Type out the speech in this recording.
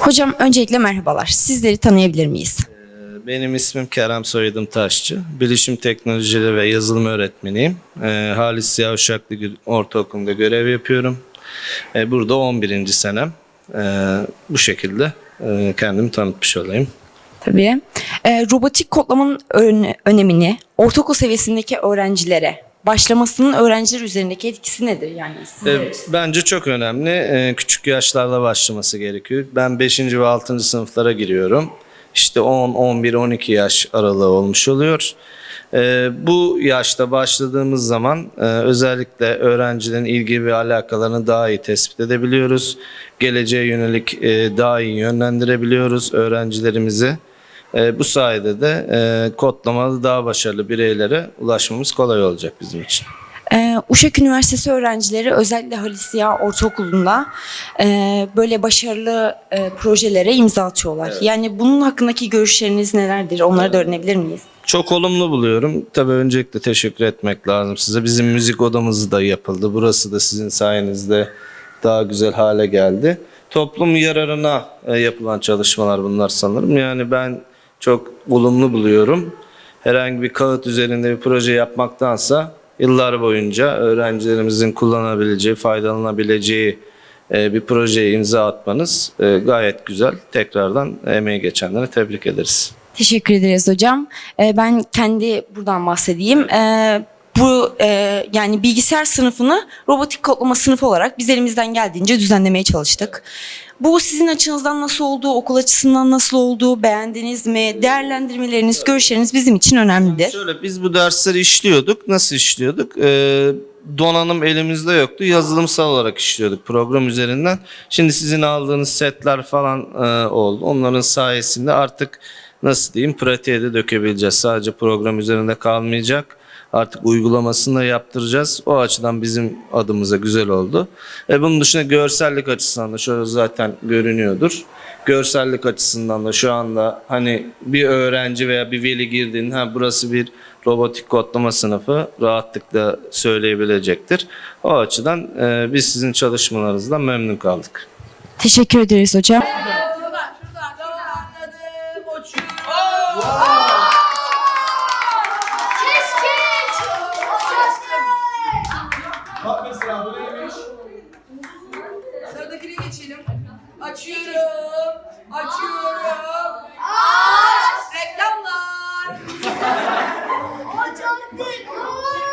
Hocam öncelikle merhabalar. Sizleri tanıyabilir miyiz? Benim ismim Kerem Soyadım Taşçı. Bilişim teknolojileri ve yazılım öğretmeniyim. Ee, Halis Ziya Uşaklı Ortaokulu'nda görev yapıyorum. Ee, burada 11. senem. Ee, bu şekilde e, kendimi tanıtmış olayım. Tabii. Ee, robotik kodlamanın ön- önemini ortaokul seviyesindeki öğrencilere başlamasının öğrenciler üzerindeki etkisi nedir? Yani için? bence çok önemli. Ee, küçük yaşlarda başlaması gerekiyor. Ben 5. ve 6. sınıflara giriyorum. İşte 10, 11, 12 yaş aralığı olmuş oluyor. Ee, bu yaşta başladığımız zaman e, özellikle öğrencilerin ilgi ve alakalarını daha iyi tespit edebiliyoruz. Geleceğe yönelik e, daha iyi yönlendirebiliyoruz öğrencilerimizi. E, bu sayede de e, kodlamalı daha başarılı bireylere ulaşmamız kolay olacak bizim için. Ee, Uşak Üniversitesi öğrencileri özellikle Halis Ziya Ortaokulu'nda e, böyle başarılı e, projelere imza atıyorlar. Yani bunun hakkındaki görüşleriniz nelerdir? Onları da öğrenebilir miyiz? Çok olumlu buluyorum. Tabii öncelikle teşekkür etmek lazım size. Bizim müzik odamız da yapıldı. Burası da sizin sayenizde daha güzel hale geldi. Toplum yararına e, yapılan çalışmalar bunlar sanırım. Yani ben çok olumlu buluyorum. Herhangi bir kağıt üzerinde bir proje yapmaktansa yıllar boyunca öğrencilerimizin kullanabileceği, faydalanabileceği e, bir projeye imza atmanız e, gayet güzel. Tekrardan emeği geçenlere tebrik ederiz. Teşekkür ederiz hocam. Ee, ben kendi buradan bahsedeyim. Bu e, yani bilgisayar sınıfını robotik kodlama sınıfı olarak biz elimizden geldiğince düzenlemeye çalıştık. Bu sizin açınızdan nasıl oldu, okul açısından nasıl oldu, beğendiniz mi? Değerlendirmeleriniz, görüşleriniz bizim için önemlidir. Şöyle biz bu dersleri işliyorduk. Nasıl işliyorduk? Ee, donanım elimizde yoktu. Yazılımsal olarak işliyorduk program üzerinden. Şimdi sizin aldığınız setler falan e, oldu. Onların sayesinde artık nasıl diyeyim pratiğe de dökebileceğiz. Sadece program üzerinde kalmayacak. Artık uygulamasını da yaptıracağız. O açıdan bizim adımıza güzel oldu. E bunun dışında görsellik açısından da şöyle zaten görünüyordur. Görsellik açısından da şu anda hani bir öğrenci veya bir veli girdiğinde ha burası bir robotik kodlama sınıfı rahatlıkla söyleyebilecektir. O açıdan e, biz sizin çalışmalarınızdan memnun kaldık. Teşekkür ederiz hocam. Bak Sıradakine geçelim. Açıyorum. Açıyorum.